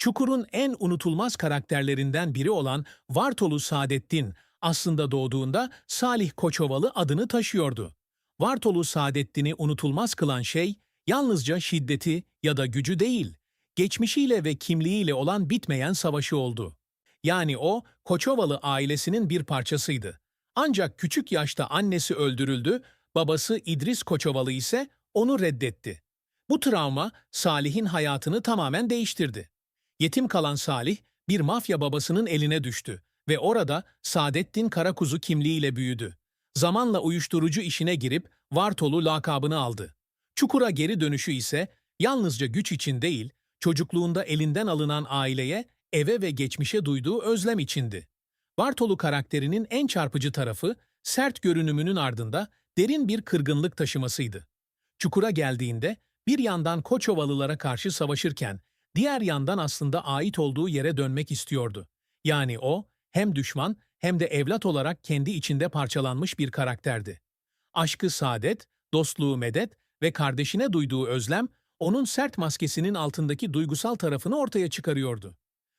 Çukur'un en unutulmaz karakterlerinden biri olan Vartolu Saadettin aslında doğduğunda Salih Koçovalı adını taşıyordu. Vartolu Saadettin'i unutulmaz kılan şey yalnızca şiddeti ya da gücü değil, geçmişiyle ve kimliğiyle olan bitmeyen savaşı oldu. Yani o, Koçovalı ailesinin bir parçasıydı. Ancak küçük yaşta annesi öldürüldü, babası İdris Koçovalı ise onu reddetti. Bu travma Salih'in hayatını tamamen değiştirdi. Yetim kalan Salih, bir mafya babasının eline düştü ve orada Saadettin Karakuzu kimliğiyle büyüdü. Zamanla uyuşturucu işine girip Vartolu lakabını aldı. Çukura geri dönüşü ise yalnızca güç için değil, çocukluğunda elinden alınan aileye, eve ve geçmişe duyduğu özlem içindi. Bartolu karakterinin en çarpıcı tarafı, sert görünümünün ardında derin bir kırgınlık taşımasıydı. Çukura geldiğinde bir yandan Koçovalılara karşı savaşırken, diğer yandan aslında ait olduğu yere dönmek istiyordu. Yani o, hem düşman hem de evlat olarak kendi içinde parçalanmış bir karakterdi. Aşkı saadet, dostluğu medet ve kardeşine duyduğu özlem, onun sert maskesinin altındaki duygusal tarafını ortaya çıkarıyordu.